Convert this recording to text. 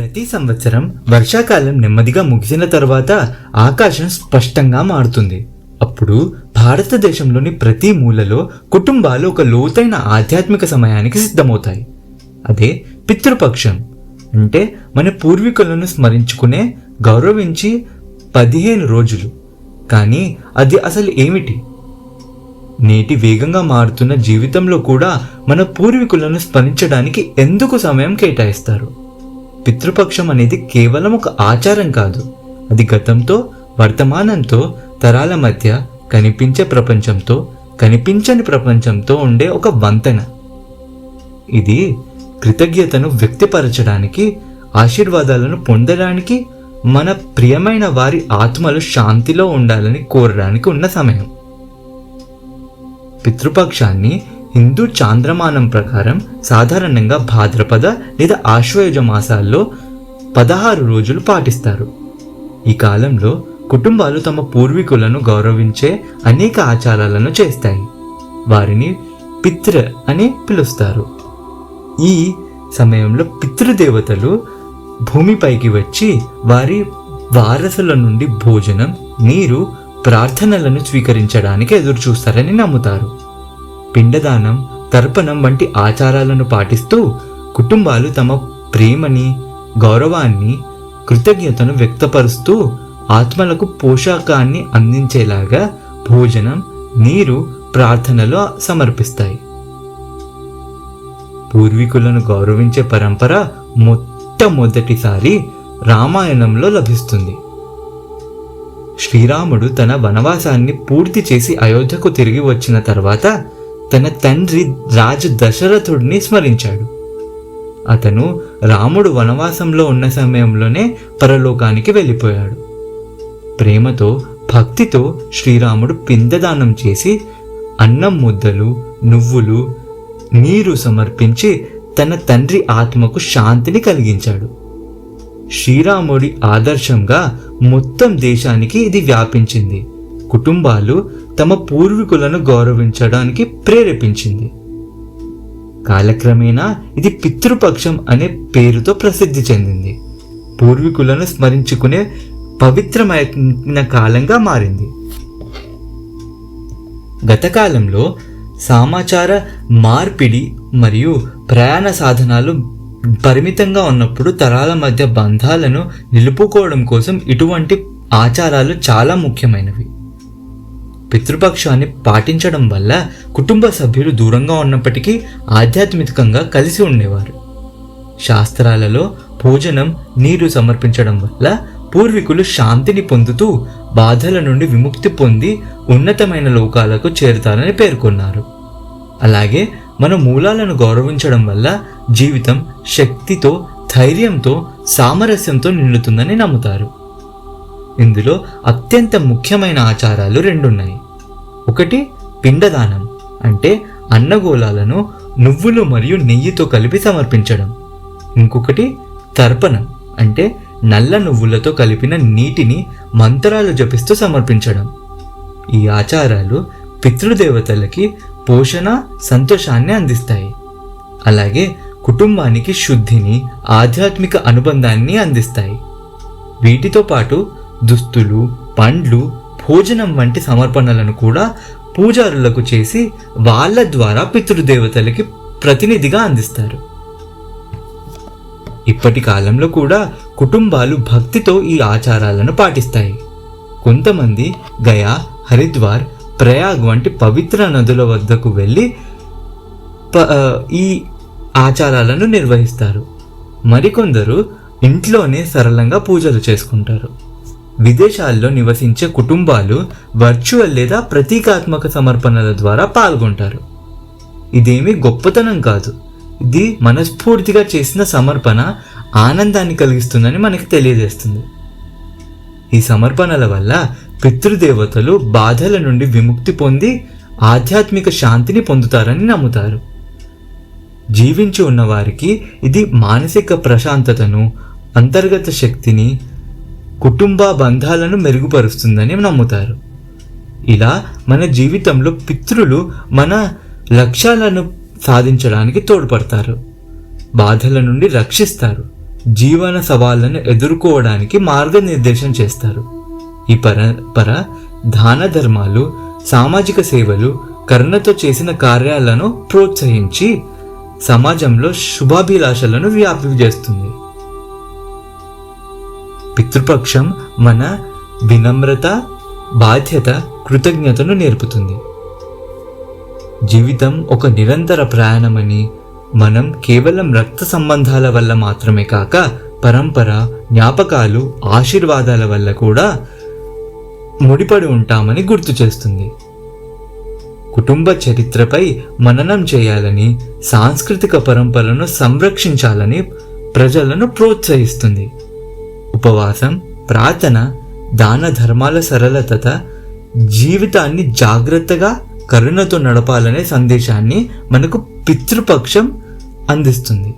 ప్రతి సంవత్సరం వర్షాకాలం నెమ్మదిగా ముగిసిన తర్వాత ఆకాశం స్పష్టంగా మారుతుంది. అప్పుడు భారతదేశంలోని ప్రతి మూలలో కుటుంబాలు ఒక లోతైన ఆధ్యాత్మిక సమయానికి సిద్ధమవుతాయి. అదే పితృపక్షం. అంటే మన పూర్వీకులను స్మరించుకునే గౌరవించి పదిహేను రోజులు. కానీ అది అసలు ఏమిటి? నేటి వేగంగా మారుతున్న జీవితంలో కూడా మన పూర్వీకులను స్మరించడానికి ఎందుకు సమయం కేటాయిస్తారు? పితృపక్షం అనేది కేవలం ఒక ఆచారం కాదు. అది గతంతో వర్తమానంతో తరాల మధ్య కనిపించే ప్రపంచంతో కనిపించని ప్రపంచంతో ఉండే ఒక వంతెన. ఇది కృతజ్ఞతను వ్యక్తపరచడానికి ఆశీర్వాదాలను పొందడానికి మన ప్రియమైన వారి ఆత్మలు శాంతిలో ఉండాలని కోరడానికి ఉన్న సమయం. పితృపక్షాన్ని హిందూ చాంద్రమానం ప్రకారం సాధారణంగా భాద్రపద లేదా ఆశ్వయుజ మాసాల్లో పదహారు రోజులు పాటిస్తారు. ఈ కాలంలో కుటుంబాలు తమ పూర్వీకులను గౌరవించే అనేక ఆచారాలను చేస్తాయి. వారిని పితృ అని పిలుస్తారు. ఈ సమయంలో పితృదేవతలు భూమిపైకి వచ్చి వారి వారసుల నుండి భోజనం నీరు ప్రార్థనలను స్వీకరించడానికి ఎదురుచూస్తారని నమ్ముతారు. పిండదానం తర్పణం వంటి ఆచారాలను పాటిస్తూ కుటుంబాలు తమ ప్రేమని గౌరవాన్ని కృతజ్ఞతను వ్యక్తపరుస్తూ ఆత్మలకు పోషకాన్ని అందించేలాగా భోజనం నీరు ప్రార్థనలు సమర్పిస్తాయి. పూర్వీకులను గౌరవించే పరంపర మొట్టమొదటిసారి రామాయణంలో లభిస్తుంది. శ్రీరాముడు తన వనవాసాన్ని పూర్తి చేసి అయోధ్యకు తిరిగి వచ్చిన తర్వాత తన తండ్రి రాజు దశరథుడిని స్మరించాడు. అతను రాముడు వనవాసంలో ఉన్న సమయంలోనే పరలోకానికి వెళ్ళిపోయాడు. ప్రేమతో భక్తితో శ్రీరాముడు పిందదానం చేసి అన్నం ముద్దలు నువ్వులు నీరు సమర్పించి తన తండ్రి ఆత్మకు శాంతిని కలిగించాడు. శ్రీరాముడి ఆదర్శంగా మొత్తం దేశానికి ఇది వ్యాపించింది. కుటుంబాలు తమ పూర్వీకులను గౌరవించడానికి ప్రేరేపించింది. కాలక్రమేణా ఇది పితృపక్షం అనే పేరుతో ప్రసిద్ధి చెందింది. పూర్వీకులను స్మరించుకునే పవిత్రమైన కాలంగా మారింది. గతకాలంలో సమాచార మార్పిడి మరియు ప్రయాణ సాధనాలు పరిమితంగా ఉన్నప్పుడు తరాల మధ్య బంధాలను నిలుపుకోవడం కోసం ఇటువంటి ఆచారాలు చాలా ముఖ్యమైనవి. పితృపక్షాన్ని పాటించడం వల్ల కుటుంబ సభ్యులు దూరంగా ఉన్నప్పటికీ ఆధ్యాత్మికంగా కలిసి ఉండేవారు. శాస్త్రాలలో భోజనం నీరు సమర్పించడం వల్ల పూర్వీకులు శాంతిని పొందుతూ బాధల నుండి విముక్తి పొంది ఉన్నతమైన లోకాలకు చేరుతారని పేర్కొన్నారు. అలాగే మన మూలాలను గౌరవించడం వల్ల జీవితం శక్తితో ధైర్యంతో సామరస్యంతో నిండుతుందని నమ్ముతారు. ఇందులో అత్యంత ముఖ్యమైన ఆచారాలు రెండున్నాయి. ఒకటి పిండదానం అంటే అన్నగోళాలను నువ్వులు మరియు నెయ్యితో కలిపి సమర్పించడం. ఇంకొకటి తర్పణం అంటే నల్ల నువ్వులతో కలిపిన నీటిని మంత్రాలు జపిస్తూ సమర్పించడం. ఈ ఆచారాలు పితృదేవతలకి పోషణ సంతోషాన్ని అందిస్తాయి. అలాగే కుటుంబానికి శుద్ధిని ఆధ్యాత్మిక అనుబంధాన్ని అందిస్తాయి. వీటితో పాటు దుస్తులు పండ్లు భోజనం వంటి సమర్పణలను కూడా పూజారులకు చేసి వాళ్ళ ద్వారా పితృదేవతలకి ప్రతినిధిగా అందిస్తారు. ఇప్పటి కాలంలో కూడా కుటుంబాలు భక్తితో ఈ ఆచారాలను పాటిస్తాయి. కొంతమంది గయా హరిద్వార్ ప్రయాగ్ వంటి పవిత్ర నదుల వద్దకు వెళ్ళి ప- ఈ ఆచారాలను నిర్వహిస్తారు. మరికొందరు ఇంట్లోనే సరళంగా పూజలు చేసుకుంటారు. విదేశాల్లో నివసించే కుటుంబాలు వర్చువల్ లేదా ప్రతీకాత్మక సమర్పణల ద్వారా పాల్గొంటారు. ఇదేమీ గొప్పతనం కాదు. ఇది మనస్ఫూర్తిగా చేసిన సమర్పణ ఆనందాన్ని కలిగిస్తుందని మనకి తెలియజేస్తుంది. ఈ సమర్పణల వల్ల పితృదేవతలు బాధల నుండి విముక్తి పొంది ఆధ్యాత్మిక శాంతిని పొందుతారని నమ్ముతారు. జీవించి ఉన్నవారికి ఇది మానసిక ప్రశాంతతను అంతర్గత శక్తిని కుటుంబ బంధాలను మెరుగుపరుస్తుందని నమ్ముతారు. ఇలా మన జీవితంలో పితృలు మన లక్ష్యాలను సాధించడానికి తోడ్పడతారు. బాధల నుండి రక్షిస్తారు. జీవన సవాళ్ళను ఎదుర్కోవడానికి మార్గనిర్దేశం చేస్తారు. ఈ పరంపర దాన ధర్మాలు సామాజిక సేవలు కరుణతో చేసిన కార్యాలను ప్రోత్సహించి సమాజంలో శుభాభిలాషలను వ్యాప్తి చేస్తుంది. పితృపక్షం మన వినమ్రత బాధ్యత కృతజ్ఞతను నేర్పుతుంది. జీవితం ఒక నిరంతర ప్రయాణమని మనం కేవలం రక్త సంబంధాల వల్ల మాత్రమే కాక పరంపర జ్ఞాపకాలు ఆశీర్వాదాల వల్ల కూడా ముడిపడి ఉంటామని గుర్తు చేస్తుంది. కుటుంబ చరిత్రపై మననం చేయాలని సాంస్కృతిక పరంపరను సంరక్షించాలని ప్రజలను ప్రోత్సహిస్తుంది. ఉపవాసం ప్రార్థన దాన ధర్మాల సరళత జీవితాన్ని జాగ్రత్తగా కరుణతో నడపాలనే సందేశాన్ని మనకు పితృపక్షం అందిస్తుంది.